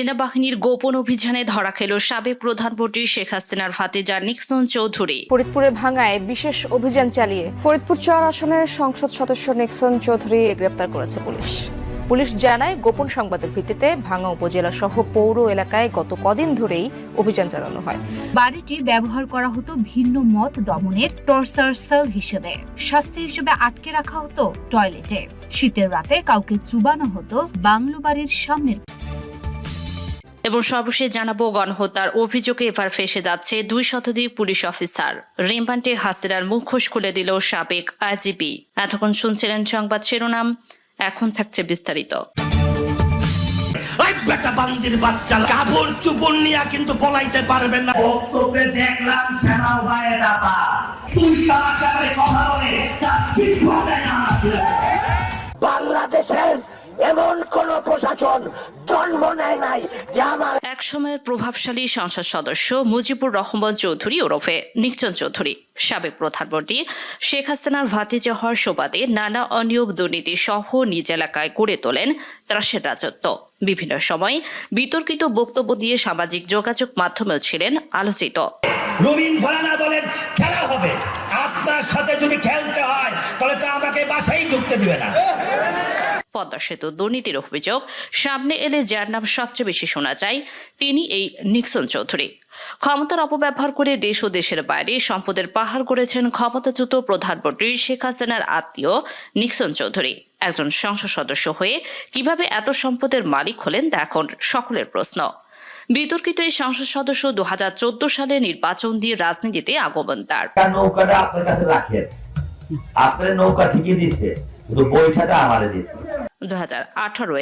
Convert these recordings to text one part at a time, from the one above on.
সেনাবাহিনীর গোপন অভিযানে ধরা খেল সাবেক প্রধানমন্ত্রী শেখ হাসিনার ভাতিজা নিক্সন চৌধুরী। ফরিদপুরে ভাঙায় বিশেষ অভিযান চালিয়ে ফরিদপুর চার আসনের সংসদ সদস্য নিক্সন চৌধুরী গ্রেপ্তার করেছে পুলিশ। পুলিশ জানায় গোপন সংবাদের ভিত্তিতে ভাঙা উপজেলা সহ পৌর এলাকায় গত কদিন ধরেই অভিযান চালানো হয়। বাড়িটি ব্যবহার করা হতো ভিন্ন মত দমনের টর্চার সেল হিসেবে। শাস্তি হিসেবে আটকে রাখা হতো টয়লেটে। শীতের রাতে কাউকে চুবানো হতো বাংলো বাড়ির সামনের এবং সর্বশেষ জানাব গণহত্যার অভিযোগে এবার ফেসে যাচ্ছে দুই শতাধিক পুলিশ অফিসার। রিমান্ডে হাসিনার মুখোশ খুলে দিল সাবেক আইজিপি এতক্ষণ শুনছিলেন সংবাদ শিরোনাম। এখন থাকছে বিস্তারিত। ওই বেটা বান্দির বাচ্চা কাপড় চুপড় নিয়ে কিন্তু পলাইতে পারবেন না। বক্তব্যে দেখলাম শ্যামাল ভাইয়ের দাতা। তুই তারা কথা বলে তার ঠিক না। বাংলাদেশের এমন কোন প্রশাসন জন্ম নেয় নাই যে আমার এক সময়ের প্রভাবশালী সংসদ সদস্য মুজিবুর রহমান চৌধুরী ওরফে নিকচন চৌধুরী সাবেক প্রধানমন্ত্রী শেখ হাসিনার ভাতিজা হওয়ার সুবাদে নানা অনিয়ম দুর্নীতি সহ নিজ এলাকায় গড়ে তোলেন ত্রাসের রাজত্ব। বিভিন্ন সময় বিতর্কিত বক্তব্য দিয়ে সামাজিক যোগাযোগ মাধ্যমেও ছিলেন আলোচিত। রবিন ফরানা বলেন খেলা হবে। আপনার সাথে যদি খেলতে হয় তাহলে তো আমাকে বাসায় ঢুকতে দিবে না। পদ্মা সেতু দুর্নীতির অভিযোগ, সামনে এলে যার নাম সবচেয়ে বেশি শোনা যায়, তিনি এই নিক্সন চৌধুরী। ক্ষমতার অপব্যবহার করে দেশ ও দেশের বাইরে সম্পদের পাহাড় করেছেন ক্ষমতাচ্যুত প্রধানমন্ত্রী শেখ হাসিনার আত্মীয় নিক্সন চৌধুরী। একজন সংসদ সদস্য হয়ে কীভাবে এত সম্পদের মালিক হলেন, তা এখন সকলের প্রশ্ন। বিতর্কিত এই সংসদ সদস্য দু হাজার চোদ্দ সালে নির্বাচন দিয়ে রাজনীতিতে আগমন তার। নৌকাটা আপনার কাছে রাখেন। আপনার নৌকা ঠিকই দিছে, কিন্তু বইটাটা আমারে দিছে। দু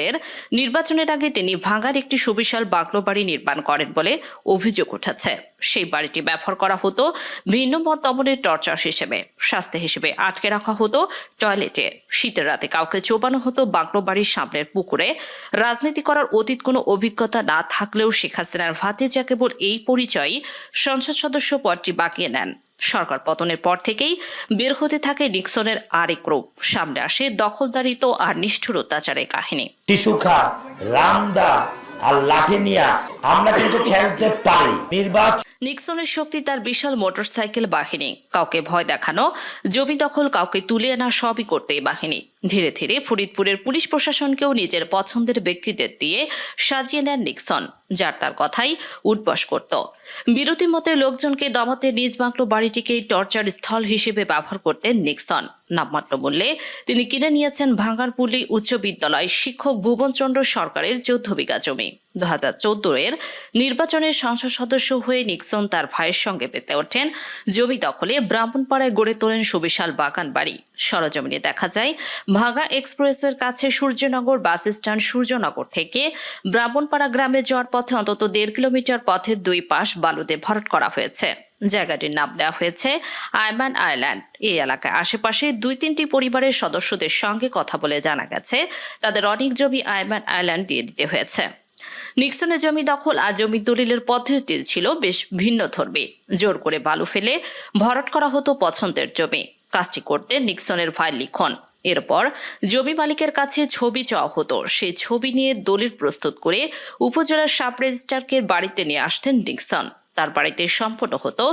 এর নির্বাচনের আগে তিনি ভাঙার একটি সুবিশাল বাংলো বাড়ি নির্মাণ করেন বলে অভিযোগ উঠেছে। সেই বাড়িটি ব্যবহার করা হতো ভিন্ন মত দমনের টর্চার হিসেবে। শাস্তি হিসেবে আটকে রাখা হতো, টয়লেটে শীতের রাতে কাউকে চোবানো হতো বাংলো বাড়ির সামনের পুকুরে। রাজনীতি করার অতীত কোনো অভিজ্ঞতা না থাকলেও শেখ হাসিনার ভাতিজা কেবল এই পরিচয়ই সংসদ সদস্য পদটি বাঁকিয়ে নেন। সরকার পতনের পর থেকেই বের হতে থাকে নিক্সনের আরেক রূপ। সামনে আসে দখলদারিত আর নিষ্ঠুর অত্যাচারের কাহিনী। টিসুখা রামদা আর লাঠিনিয়া আমরা কিন্তু খেলতে পারি। নির্বাচন নিক্সনের শক্তি তার বিশাল মোটরসাইকেল বাহিনী। কাউকে ভয় দেখানো জমি দখল কাউকে তুলে আনা সবই করতে এই বাহিনী। ধীরে ধীরে ফরিদপুরের পুলিশ প্রশাসনকেও নিজের পছন্দের ব্যক্তিদের দিয়ে সাজিয়ে নেন নিক্সন, যার তার কথাই উঠবস করত। বিরতি মতে লোকজনকে দমাতে নিজ বাংলো বাড়িটিকে টর্চার স্থল হিসেবে ব্যবহার করতেন নিক্সন। নামমাত্র মূল্যে তিনি কিনে নিয়েছেন ভাঙ্গারপুলি উচ্চ বিদ্যালয় শিক্ষক ভুবনচন্দ্র সরকারের চৌদ্দ বিঘা জমি। দু হাজার চৌদ্দ এর নির্বাচনের সংসদ সদস্য হয়ে নিক্সন তার ভাইয়ের সঙ্গে পেতে ওঠেন। জমি দখলে ব্রাহ্মণপাড়ায় গড়ে তোলেন সুবিশাল বাগান বাড়ি সরজমিনে দেখা যায় ভাগা এক্সপ্রেসের কাছে সূর্যনগর বাস স্ট্যান্ড সূর্যনগর থেকে ব্রাহ্মণপাড়া গ্রামে যাওয়ার পথে অন্তত দেড় কিলোমিটার পথের দুই পাশ বালুতে ভরাট করা হয়েছে। জায়গাটির নাম দেওয়া হয়েছে আয়মান আইল্যান্ড। এই এলাকায় আশেপাশে দুই তিনটি পরিবারের সদস্যদের সঙ্গে কথা বলে জানা গেছে, তাদের অনেক জমি আয়মান আইল্যান্ড দিয়ে দিতে হয়েছে। নিক্সনের জমি দখল আর জমি দলিলের পদ্ধতি ছিল বেশ ভিন্ন ধর্মী জোর করে বালু ফেলে ভরাট করা হতো পছন্দের জমি। কাজটি করতে নিক্সনের ভাই লিখন। এরপর জমি মালিকের কাছে ছবি চাওয়া হতো। সেই ছবি নিয়ে দলিল প্রস্তুত করে উপজেলার সাব রেজিস্ট্রারকে বাড়িতে নিয়ে আসতেন নিক্সন তার বাড়িতে সম্পন্ন হতো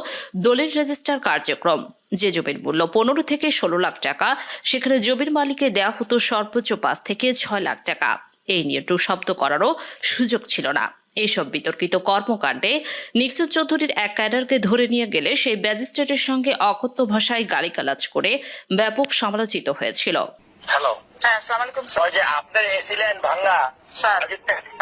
দলিল রেজিস্টার কার্যক্রম। যে জমির মূল্য পনেরো থেকে ষোলো লাখ টাকা, সেখানে জমির মালিককে দেওয়া হতো সর্বোচ্চ পাঁচ থেকে ছয় লাখ টাকা। এই নিয়ে টু শব্দ করারও সুযোগ ছিল না। এইসব বিতর্কিত কর্মকাণ্ডে নিক্সন চৌধুরীর এক ক্যাডারকে ধরে নিয়ে গেলে সেই ম্যাজিস্ট্রেটের সঙ্গে অকথ্য ভাষায় গালিগালাজ করে ব্যাপক সমালোচিত হয়েছিল। হ্যালো। হ্যাঁ আসসালামু আলাইকুম ওই যে আপনি এসিলেন ভাঙ্গা? স্যার।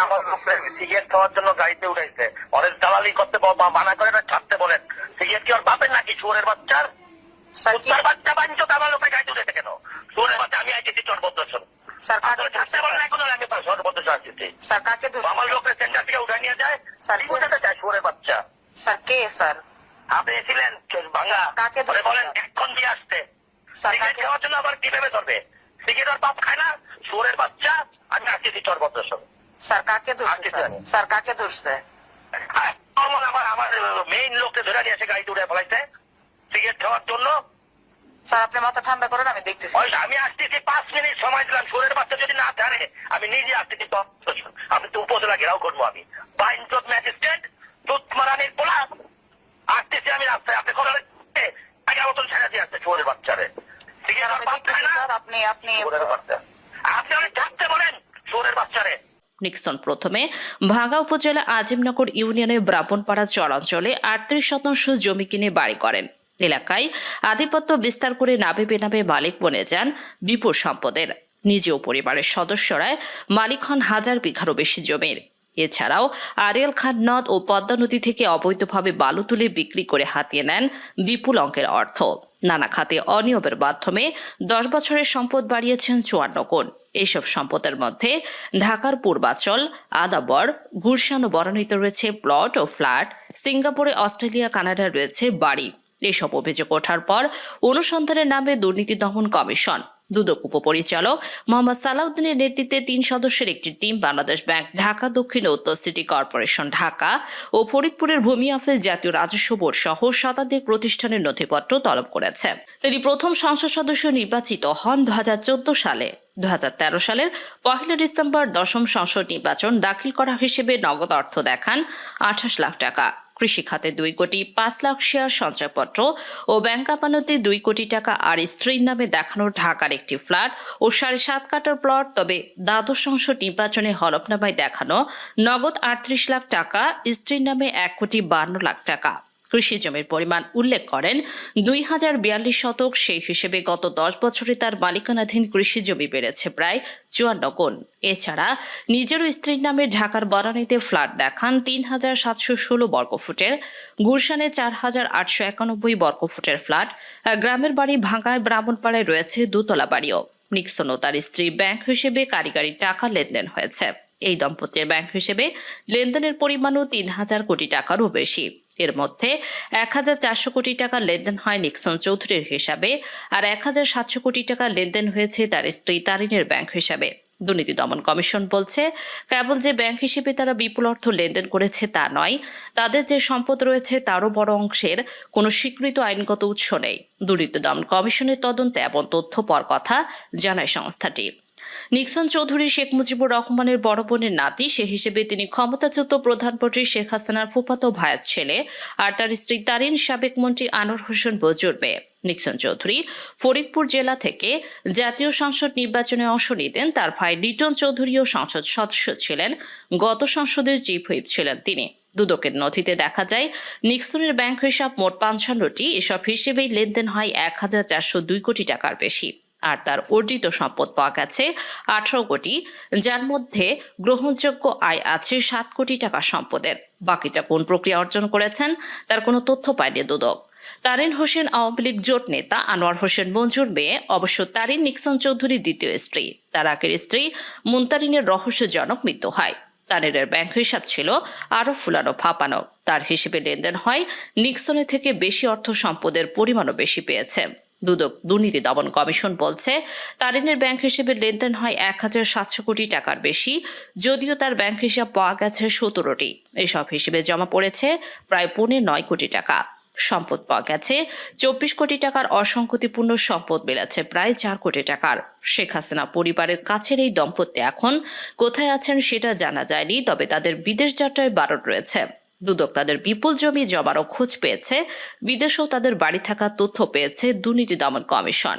আমার লোকের সিগারেট খাওয়ার জন্য গাড়িতে উঠাইছে। অনেক দালালি করতে মানা করে না ছাড়তে বলেন। সিগারেট কি ওর বাপের নাকি শুয়োরের বাচ্চার? স্যার বাচ্চা আমার লোকের গাড়িতে উঠেছে কেন? শুয়োরের বাচ্চা আমি আইতেছি চরবদ্ধ স্যার কাকে আপনার ছাড়তে না কোনো আমি সর্বদ্ধ আসতেছি স্যার কাকে ধরছে? আমার লোকের সেন্টার থেকে উঠে নিয়ে যায়। স্যার, কি উঠাতে চায় শুয়োরের বাচ্চা? স্যার কে স্যার? আপনি এসিলেন ভাঙ্গা কাকে পরে ধরছে? বলেন এখন দিয়ে আসতে। সিগারেট খাওয়ার জন্য আবার কীভাবে ধরবে? সিগারেট ওর বাপ খায় না? শুয়োরের বাচ্চা? আমি আসতেছি চরবদ্ধ স্যার কাকে ধরছে স্যার? কাকে ধরছে আমার আমার আমার মেইন লোককে ধরে নিয়ে এসে গাড়ি উঠে ফেলাইছে সিগারেট খাওয়ার জন্য স্যার আপনি মাথা ঠান্ডা করেন আমি দেখতেছি। আমি আসতেছি পাঁচ মিনিট সময় দিলাম সুরের বাচ্চা যদি না জানে আমি নিজে আসতেছি তো আপনি তো উপজেলা ঘেরাও করব আমি। বাইনচোদ ম্যাজিস্ট্রেট পোলা আসতেছি আমি রাস্তায় আপনি আগের মতন ছেড়ে দিয়ে আসছে চোরের বাচ্চারে। আপনি আপনি আপনি অনেক থাকতে বলেন চোরের বাচ্চারে। নিক্সন প্রথমে ভাঙ্গা উপজেলা আজিমনগর ইউনিয়নের ব্রাহ্মণপাড়া চরাঞ্চলে আটত্রিশ শতাংশ জমি কিনে বাড়ি করেন। এলাকায় আধিপত্য বিস্তার করে নাবে বেনাবে মালিক বনে যান বিপুল সম্পদের। নিজ ও পরিবারের সদস্যরা মালিক হন হাজার বিঘারও বেশি জমির। এছাড়াও আরিয়াল খান নদ ও পদ্মা নদী থেকে অবৈধভাবে বালু তুলে বিক্রি করে হাতিয়ে নেন বিপুল অঙ্কের অর্থ। নানা খাতে অনিয়মের মাধ্যমে দশ বছরের সম্পদ বাড়িয়েছেন চুয়ান্ন গুণ। এইসব সম্পদের মধ্যে ঢাকার পূর্বাচল, আদাবর, গুলশান ও বরানিতে রয়েছে প্লট ও ফ্ল্যাট, সিঙ্গাপুরে, অস্ট্রেলিয়া, কানাডায় রয়েছে বাড়ি। এসব অভিযোগ ওঠার পর অনুসন্ধানের নামে দুর্নীতি দমন কমিশন। দুদক উপপরিচালক মোহাম্মদ সালাউদ্দিনের নেতৃত্বে তিন সদস্যের একটি টিম বাংলাদেশ ব্যাংক ঢাকা, দক্ষিণ উত্তর সিটি কর্পোরেশন ঢাকা ও ফরিদপুরের ভূমি অফিস জাতীয় রাজস্ব বোর্ড সহ শতাধিক প্রতিষ্ঠানের নথিপত্র তলব করেছে। তিনি প্রথম সংসদ সদস্য নির্বাচিত হন দু হাজার চোদ্দ সালে। দু হাজার তেরো সালের পহেলা ডিসেম্বর দশম সংসদ নির্বাচন দাখিল করা হিসেবে নগদ অর্থ দেখান আঠাশ লাখ টাকা। কৃষি খাতে দুই কোটি পাঁচ লাখ শেয়ার সঞ্চয়পত্র ও ব্যাংক আমানতে দুই কোটি টাকা আর স্ত্রীর নামে দেখানো ঢাকার একটি ফ্ল্যাট ও সাড়ে সাত কাটার প্লট, তবে দ্বাদশ অংশ নির্বাচনে হলফনামায় দেখানো নগদ আটত্রিশ লাখ টাকা, স্ত্রীর নামে এক কোটি বান্ন লাখ টাকা। কৃষি জমির পরিমাণ উল্লেখ করেন দুই হাজার বিয়াল্লিশ শতক, সেই হিসেবে গত দশ বছরে তার মালিকানাধীন কৃষি জমি বেড়েছে প্রায় চুয়ান্ন গুণ। এছাড়া নিজেরও স্ত্রীর নামে ঢাকার বরানীতে ফ্ল্যাট দেখান তিন হাজার সাতশো ষোলো বর্গফুটের গুলশানে চার হাজার আটশো একানব্বই বর্গফুটের ফ্ল্যাট। গ্রামের বাড়ি ভাঙায় ব্রাহ্মণপাড়ায় রয়েছে দোতলা বাড়িও। নিক্সন ও তার স্ত্রী ব্যাংক হিসেবে কারিগরি টাকা লেনদেন হয়েছে। এই দম্পতির ব্যাংক হিসেবে লেনদেনের পরিমাণও তিন হাজার কোটি টাকারও বেশি। এর মধ্যে এক হাজার চারশো কোটি টাকা লেনদেন হয় নিক্সন চৌধুরীর হিসাবে আর এক হাজার সাতশো কোটি টাকা লেনদেন হয়েছে তার স্ত্রী তারিনের ব্যাংক হিসাবে। দুর্নীতি দমন কমিশন বলছে, কেবল যে ব্যাংক হিসেবে তারা বিপুল অর্থ লেনদেন করেছে তা নয়, তাদের যে সম্পদ রয়েছে তারও বড় অংশের কোনো স্বীকৃত আইনগত উৎস নেই। দুর্নীতি দমন কমিশনের তদন্তে এমন তথ্য পর কথা, জানায় সংস্থাটি। নিক্সন চৌধুরী, শেখ মুজিবুর রহমানের বড় বোনের নাতি, সে হিসেবে তিনি ক্ষমতাচ্যুত প্রধানমন্ত্রী শেখ হাসিনার ফুফাতো ভাইয়ের ছেলে আর তার স্ত্রী তারিন সাবেক মন্ত্রী আনোয়ার হোসেন বজুর মেয়ে নিক্সন চৌধুরী ফরিদপুর জেলা থেকে জাতীয় সংসদ নির্বাচনে অংশ নিতেন। তার ভাই লিটন চৌধুরীও সংসদ সদস্য ছিলেন। গত সংসদের চিফ হুইপ ছিলেন তিনি। দুদকের নথিতে দেখা যায়, নিক্সনের ব্যাংক হিসাব মোট পঞ্চান্নটি এসব হিসেবেই লেনদেন হয় এক হাজার চারশো দুই কোটি টাকার বেশি। আর তার অর্জিত সম্পদ পাওয়া গেছে আঠারো কোটি, যার মধ্যে গ্রহণযোগ্য আয় আছে সাত কোটি টাকা সম্পদের। বাকিটা কোন প্রক্রিয়া অর্জন করেছেন তার কোনো তথ্য পায়নি দুদক। তারিন হোসেন আওয়ামী লীগ জোট নেতা আনোয়ার হোসেন মঞ্জুর মেয়ে, অবশ্য তারিন নিক্সন চৌধুরীর দ্বিতীয় স্ত্রী। তার আগের স্ত্রী মুনতারিনের রহস্যজনক মৃত্যু হয়। তারিনের ব্যাংক হিসাব ছিল আরও ফুলানো ফাপানো। তার হিসেবে লেনদেন হয় নিক্সনের থেকে বেশি অর্থ সম্পদের পরিমাণও বেশি পেয়েছে। দুদক দুর্নীতি দমন কমিশন বলছে, তারিনের ব্যাংক হিসেবে লেনদেন হয় এক হাজার সাতশো কোটি টাকার বেশি, যদিও তার ব্যাংক হিসাব পাওয়া গেছে সতেরোটি। এসব হিসেবে জমা পড়েছে প্রায় পৌনে নয় কোটি টাকা। সম্পদ পাওয়া গেছে চব্বিশ কোটি টাকার অসংগতিপূর্ণ সম্পদ মিলেছে প্রায় চার কোটি টাকার। শেখ হাসিনা পরিবারের কাছের এই দম্পতি এখন কোথায় আছেন সেটা জানা যায়নি, তবে তাদের বিদেশ যাত্রায় বারণ রয়েছে। দুদক তাদের বিপুল জমি জমারও খোঁজ পেয়েছে। বিদেশেও তাদের বাড়ি থাকার তথ্য পেয়েছে দুর্নীতি দমন কমিশন।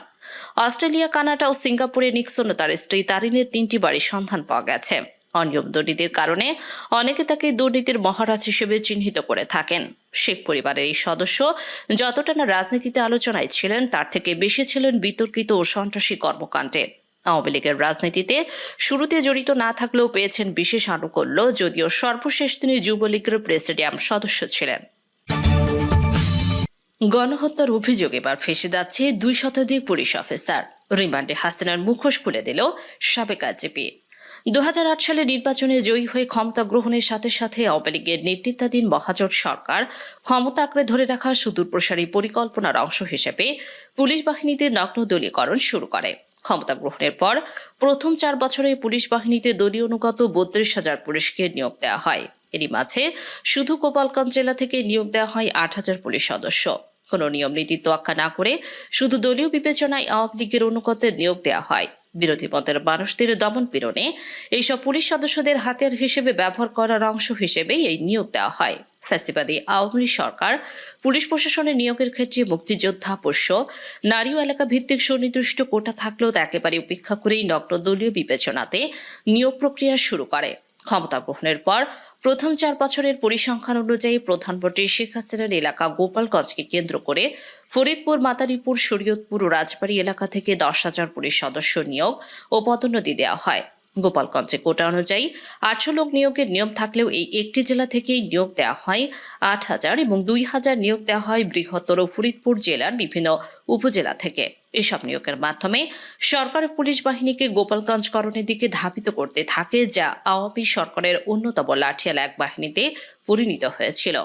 অস্ট্রেলিয়া, কানাডা ও সিঙ্গাপুরে নিক্সন ও তার স্ত্রী তারিনের তিনটি বাড়ির সন্ধান পাওয়া গেছে। অনিয়ম দুর্নীতির কারণে অনেকে তাকে দুর্নীতির মহারাজ হিসেবে চিহ্নিত করে থাকেন। শেখ পরিবারের এই সদস্য যতটা না রাজনীতিতে আলোচনায় ছিলেন, তার থেকে বেশি ছিলেন বিতর্কিত ও সন্ত্রাসী কর্মকাণ্ডে। আওয়ামী লীগের রাজনীতিতে শুরুতে জড়িত না থাকলেও পেয়েছেন বিশেষ আনুকূল্য, যদিও সর্বশেষ তিনি যুবলীগের প্রেসিডিয়াম সদস্য ছিলেন। গণহত্যার অভিযোগ এবার ফেসে যাচ্ছে দুই শতাধিক পুলিশ অফিসার। রিমান্ডে হাসিনার মুখোশ খুলে দিল সাবেক আইজিপি দু সালে নির্বাচনে জয়ী হয়ে ক্ষমতা গ্রহণের সাথে সাথে আওয়ামী লীগের নেতৃত্বাধীন মহাজোট সরকার ক্ষমতা আঁকড়ে ধরে রাখার সুদূরপ্রসারী পরিকল্পনার অংশ হিসেবে পুলিশ বাহিনীতে নগ্ন দলীয়করণ শুরু করে। ক্ষমতা গ্রহণের পর প্রথম চার বছরে পুলিশ বাহিনীতে দলীয় অনুগত বত্রিশ হাজার পুলিশকে নিয়োগ দেওয়া হয়। এরই মাঝে শুধু গোপালগঞ্জ জেলা থেকে নিয়োগ দেওয়া হয় আট হাজার পুলিশ সদস্য। কোনো নিয়ম নীতি তোয়াক্কা না করে শুধু দলীয় বিবেচনায় আওয়ামী লীগের অনুগতের নিয়োগ দেওয়া হয়। বিরোধী মতের মানুষদের দমন পীড়নে এইসব পুলিশ সদস্যদের হাতিয়ার হিসেবে ব্যবহার করার অংশ হিসেবেই এই নিয়োগ দেওয়া হয়। ফ্যাসিবাদী আওয়ামী সরকার পুলিশ প্রশাসনের নিয়োগের ক্ষেত্রে মুক্তিযোদ্ধা পোষ্য, নারী ও এলাকা ভিত্তিক সুনির্দিষ্ট কোটা থাকলেও তা একেবারে উপেক্ষা করেই নগ্ন দলীয় বিবেচনাতে নিয়োগ প্রক্রিয়া শুরু করে। ক্ষমতা গ্রহণের পর প্রথম চার বছরের পরিসংখ্যান অনুযায়ী প্রধানমন্ত্রী শেখ হাসিনার এলাকা গোপালগঞ্জকে কেন্দ্র করে ফরিদপুর মাতারীপুর শরীয়তপুর ও রাজবাড়ী এলাকা থেকে দশ হাজার পুলিশ সদস্য নিয়োগ ও পদোন্নতি দেওয়া হয়। গোপালগঞ্জে। কোটা অনুযায়ী আটশো লোক নিয়োগের নিয়ম থাকলেও এই একটি জেলা থেকেই নিয়োগ দেওয়া হয় আট হাজার এবং দুই হাজার নিয়োগ দেওয়া হয় বৃহত্তর ফরিদপুর জেলার বিভিন্ন উপজেলা থেকে। এসব নিয়োগের মাধ্যমে সরকার পুলিশ বাহিনীকে গোপালগঞ্জকরণের দিকে ধাবিত করতে থাকে, যা আওয়ামী সরকারের অন্যতম লাঠিয়াল এক বাহিনীতে পরিণত হয়েছিল।